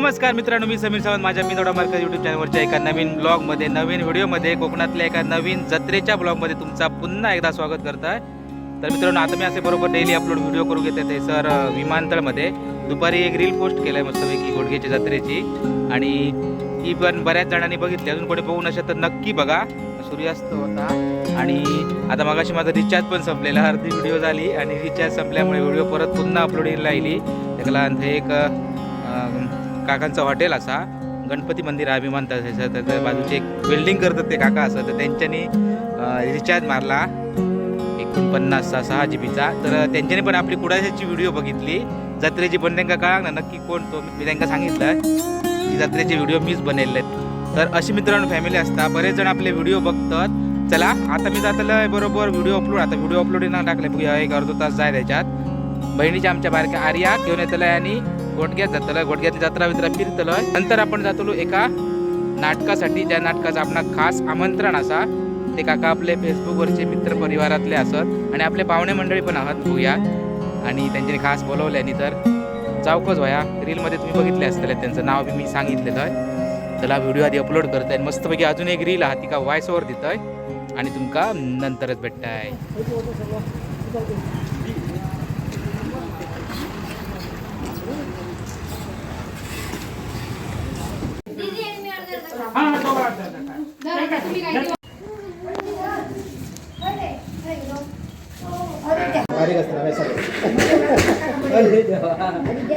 नमस्कार मित्रांनो मी समीर सावंत. माझ्या मिनोडा मार्केट युट्यूब चॅनलवरच्या एका नवीन ब्लॉगमध्ये नवीन व्हिडिओमध्ये कोकणातल्या एका नवीन जत्रेच्या ब्लॉगमध्ये तुमचा पुन्हा एकदा स्वागत करत आहे. तर मित्रांनो आता मी असे बरोबर डेली अपलोड व्हिडिओ करू घेते ते सर विमानतळमध्ये. दुपारी एक रील पोस्ट केलं आहे मस्तपैकी घोडगेची जत्रेची. आणि ती पण बऱ्याच जणांनी बघितली. अजून कोणी बघू नसेल तर नक्की बघा. सूर्यास्त होता. आणि आता मगाशी माझा रिचार्ज पण संपलेला. अर्धी व्हिडिओ झाली आणि रिचार्ज संपल्यामुळे व्हिडिओ परत पुन्हा अपलोडिंग राहिली. त्याला एक काकांचं हॉटेल असा. गणपती मंदिर आहे विमानतळाचं त्याच्या बाजूचे एक बिल्डिंग करतात ते काका असं. तर त्यांच्यानी रिचार्ज मारला. एकोणपन्नासचा सहा जी बीचा तर त्यांच्यानी पण आपली कुडाशाची व्हिडिओ बघितली. जत्रेची पण त्यांना कळा ना नक्की कोण तो. मी त्यांना सांगितलं की जत्रेचे व्हिडिओ मीच बनवले तर अशी मित्रांनो फॅमिली असता. बरेच जण आपले व्हिडिओ बघतात. चला आता मी जातलं बरोबर व्हिडिओ अपलोड आता व्हिडिओ अपलोड ना टाकले. एक अर्धा तास जाय त्याच्यात बहिणीच्या आमच्या बारक्या आर्या घेऊन येतलं आणि गोटग्यात जातलं घोटग्यातली जत्रा वित्रा फिरतलो नंतर आपण जातलो एका नाटकासाठी. ज्या नाटकाचं आपण खास आमंत्रण असा ते काका आपले फेसबुकवरचे मित्र परिवारातले असत आणि आपले पाहुणे मंडळी पण आहात बघूया. आणि त्यांच्यानी खास बोलवल्यानी तर जावकच वया रीलमध्ये तुम्ही बघितले असतले त्यांचं नाव बी मी सांगितलेलं आहे. चला व्हिडिओ आधी अपलोड करताय मस्तपैकी अजून एक रील आहात तिका का वॉइस ओव्हर आणि तुमका नंतरच भेटताय. Obrigada.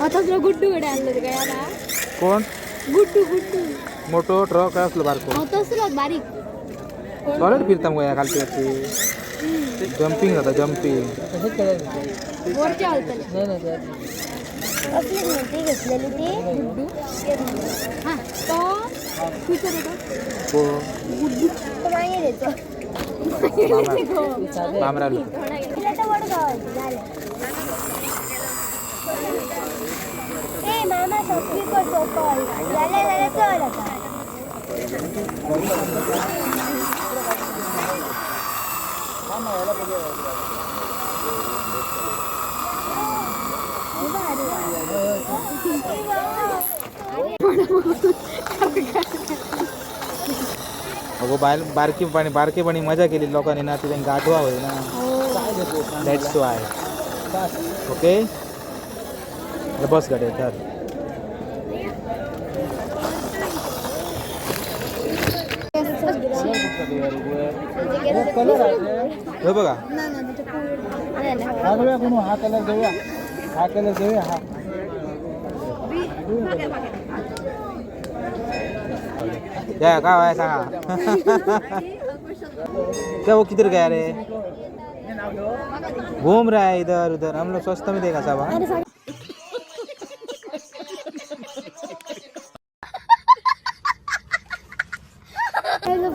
आता तुला गुड्डू कडे आणलं होतं काय आता कोण? गुड्डू गुड्डू मोठो ट्रक काय असलो बारको. हो तसलं बारीक सॉलिड फिरता मग खालची वरती जम्पिंग होता जम्पिंग वरच्या हलतले. असली नाही ती घेतलेली ती. गुड्डू. हां तो. फ्युचर होतो गुड्डू. तो मागे देतो Vamos a ver la película de la película. हो, अगो बाल बारकी पाणी बारकेपणी मजा केली लोकांनी ना तिथे गाठवा होय ना. दॅट्स वाय ओके बस गाडी तर हे बघा. हा कोण हा कलर घेऊया हा कलर घेऊया हा. क्या काय आहे सांगा क्या वो किधर गया रे घूम रहा है इधर उधर हम लोग सस्ता में हाँ? सांग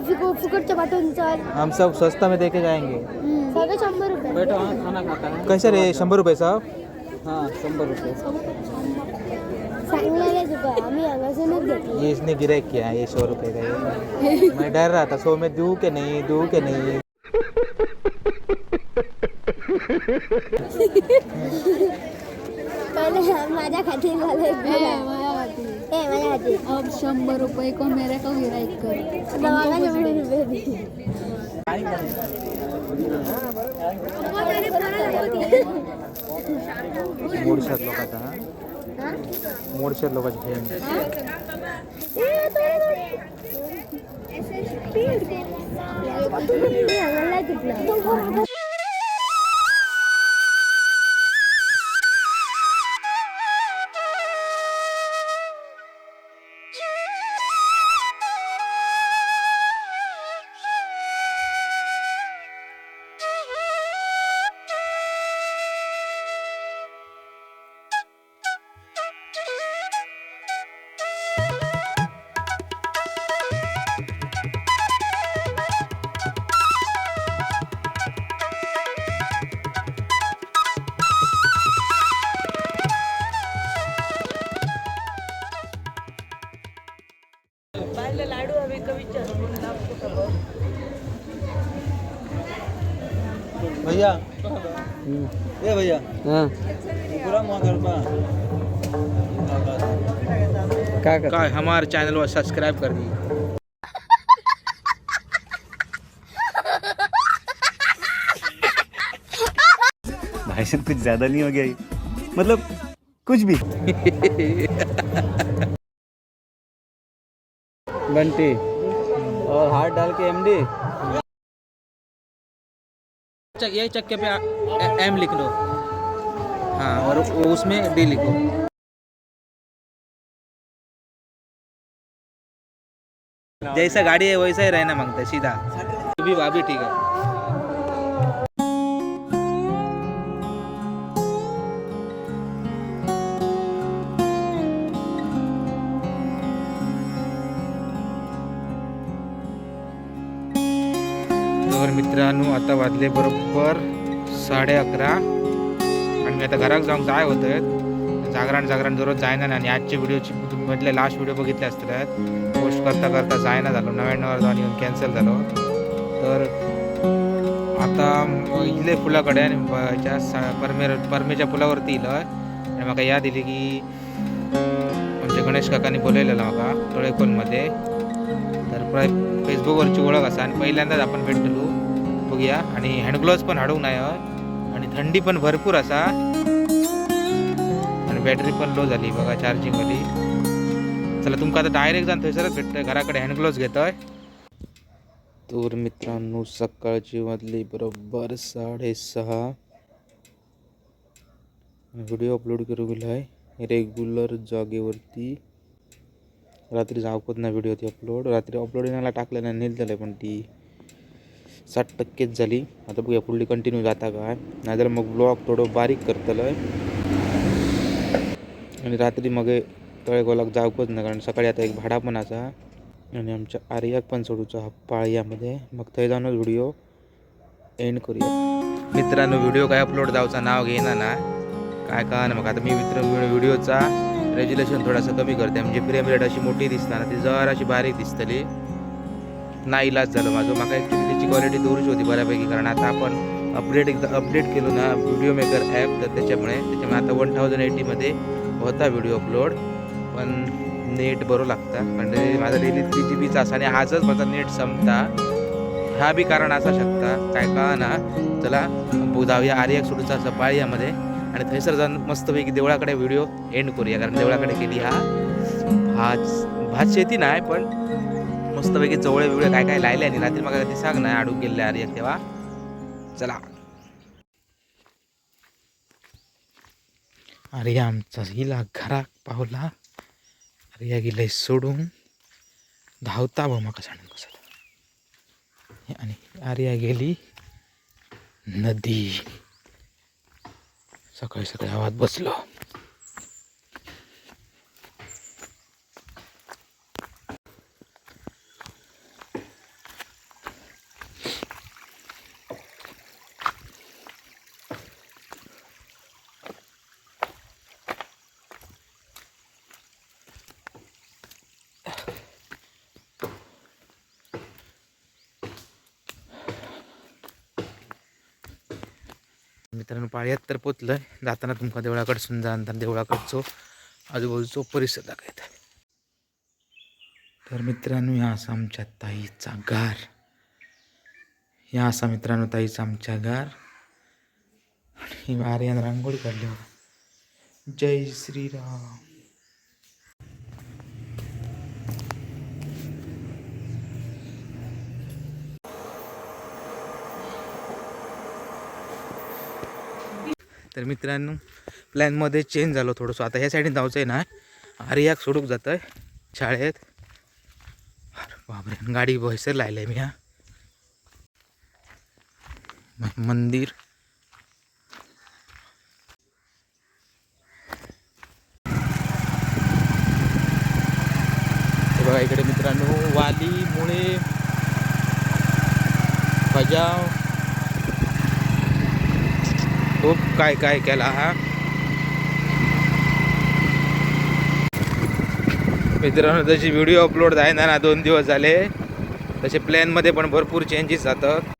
फुकट फुकटच्या पाठवून चल हम सब सस्ता में देके जाएंगे सगळे शंभर रुपये खाना खाता है कैसे रे शंभर रुपये सब हाँ शंभर रुपये सांगलेले तुका आम्ही घेतली गिराई किया? ये सौ रुपये का ये। मैं डर रहा था सौ में दूँ के नहीं? दूँ के नहीं? पहिले माझ्या खातील झालं ए माझ्या खातील अब शंभर रुपये को मेरे को गिराइक कर। मला शंभर रुपये दे मोडशात लोकांचा हा मोडशात ए भैया। पूरा काय काय हमारे चैनल को सब्सक्राइब कर दी भाई साहब कुछ ज़्यादा नहीं हो गया मतलब कुछ भी। बंटी। और हाथ डाल के एमडी यही चक्के पे एम लिख लो। हाँ और उसमें डी लिखो। जैसा गाड़ी है, वैसा ही रहना मांगते सीधा। अभी अभी ठीक है। मित्रांनो आता वाजले बरोबर साडे अकरा. आणि मी आता घरात जाऊन जाय होतं जागरण जागरण दररोज जायना आणि आजच्या व्हिडिओची तुम्ही म्हटले लास्ट व्हिडिओ बघितले असतात पोस्ट करता करता जायना झालो. नव्याण्णव जाऊन येऊन कॅन्सल झालो. तर आता इले फुलाकडे आणि ब- सा- परमे परमेच्या फुलावरती इलं. आणि म्हाका याद दिली की आमच्या गणेश काकांनी बोलवलेलं म्हाका तळेकोलमध्ये तर प्राय फेसबुकवरची ओळख असा. आणि पहिल्यांदाच आपण भेटलो. बघूया. आणि हँडग्लोव्स पण हाडूंक नाही आणि थंडी पण भरपूर असा. आणि बॅटरी पण लो झाली बघा चार्जिंगवाली चला तुमका आता डायरेक्ट जाऊन थंयसरच भेटतंय. घराकडे हँडग्लोव्स घेतोय. तर मित्रांनो सकाळची वाजली बरोबर साडेसहा. व्हिडिओ अपलोड करू गेलो आहे रेग्युलर जागेवरती. रात्री जावपत ना व्हिडिओ ती अपलोड रात्री अपलोड येण्याला टाकलं नाही नेल पण ती. साठ टक्केच झाली. आता बघूया पुढली कंटिन्यू जाता काय नाहीतर मग ब्लॉग थोडं बारीक करतलं. आणि रात्री मग तळेगोलाक जावकच ना कारण सकाळी आता एक भाडा पण असा. आणि आमच्या आर्याक पण सोडूचा हा पाळ्यामध्ये मग थंय जाऊनच व्हिडिओ एंड करूया. मित्रांनो व्हिडिओ काय अपलोड जावचा नाव घेईना ना. काय का ना मग? आता मी मित्र व्हिडिओचा रेज्युलेशन थोडासा कमी करते म्हणजे फ्रेम रेट अशी मोठी दिसताना ती जर अशी बारीक दिसतली. ना इलाज झालं. माझं माका ॲक्च्युली त्याची क्वालिटी दूरच होती बऱ्यापैकी. कारण आता आपण अपडेट एकदा अपडेट केलो ना व्हिडिओ मेकर ॲप तर त्याच्यामुळे त्याच्यामुळे आता वन थाउजंड एटीमध्ये होता व्हिडिओ अपलोड पण नेट बरं लागता. म्हणजे माझा डेली थ्री जी बीचा असा आणि आजच माझा नेट संपता. हा बी कारण असा शकता. काय का ना? चला जाऊया सुरूचा सोडूचा सपाळीयामध्ये आणि थंयसर जाऊन मस्तपैकी देवळाकडे व्हिडिओ एंड करूया. कारण देवळाकडे केली हा भात भात शेती नाही पण मस्तपैकी जवळ बिवळे काय काय लायले आणि रात्री मग ती सांग नाही अडून गेले आर्यक तेव्हा. चला. अरे आमचा हिला घराक पावला. अरे या गेलंय सोडून. धावता बा म्हाका सांगून कसं आणि आर्या गेली नदी. सकाळी सकाळी आवाज बसलो. मित्रांनो पाळ्यात तर पोचलं जाताना तुमका देवळाकडसून जा देवळाकडचो आजूबाजूचो परिसर दाखवत तर मित्रांनो ह्या असा आमच्या ताईचा गार. ह्या असा मित्रांनो ताईचा आमच्या गार. आणि आर्यान रांगोळी काढली जय श्रीराम. तर मित्रांनो प्लॅनमध्ये चेंज झालो थोडंसं. आता ह्या साईडने जायचं आहे ना आर्याक सोडूक जातं आहे शाळेत. अरे बापरे गाडी बसर लायलं आहे मी हा. मंदिर. बघा इकडे मित्रांनो वालीमुळे बजाव खूप काय काय केला हा. मित्रांनो जशी व्हिडिओ अपलोड जायना ना ना दोन दिवस झाले तसे प्लॅनमध्ये पण भरपूर चेंजेस जातात.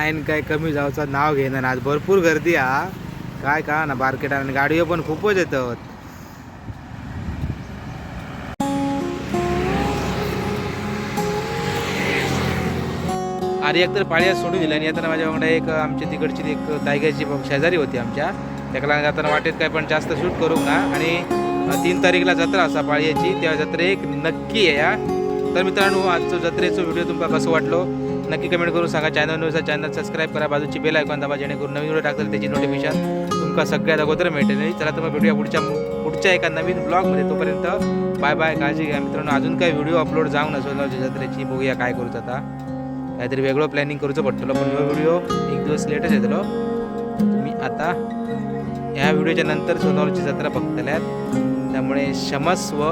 लाईन काय कमी जावचं नाव घेणार आज भरपूर गर्दी हा. काय का ना मार्केट आणि गाडीवर पण खूपच येतात. अरे एक तर पाळ्यात सोडून दिलं आणि येताना माझ्या वांगडा एक आमच्या तिकडची एक दायग्याची शेजारी होती आमच्या. त्याला जाताना वाटेत काय पण जास्त शूट करू ना. आणि तीन तारीखला जत्रा असा पाळ्याची त्या जत्रेक नक्की आहे या. तर मित्रांनो आजचं जत्रेचं व्हिडिओ तुमका कसं वाटलो? नक्की कमेंट करून सांगा. चॅनल न्यूजचा चॅनल सबस्क्राईब करा. बाजूची बेल ऐकून दाबा जेणेकरून नवीन व्हिडिओ टाकतील त्याची नोटिफिकेशन तुमका सगळ्यात अगोदर मिळेल चला तर मग भेटूया पुढच्या पुढच्या एका नवीन ब्लॉगमध्ये तोपर्यंत बाय बाय काळजी घ्या. मित्रांनो अजून काही व्हिडिओ अपलोड जाऊन नसलो जत्रेची बघूया काय करूच आता. काहीतरी वेगळं प्लॅनिंग करूचं पडतलो पण ह्यो व्हिडिओ एक दिवस लेटच येतलो तुम्ही आता ह्या व्हिडिओच्या नंतर सोनावरची जत्रा बघतल्यात. त्यामुळे क्षमस्व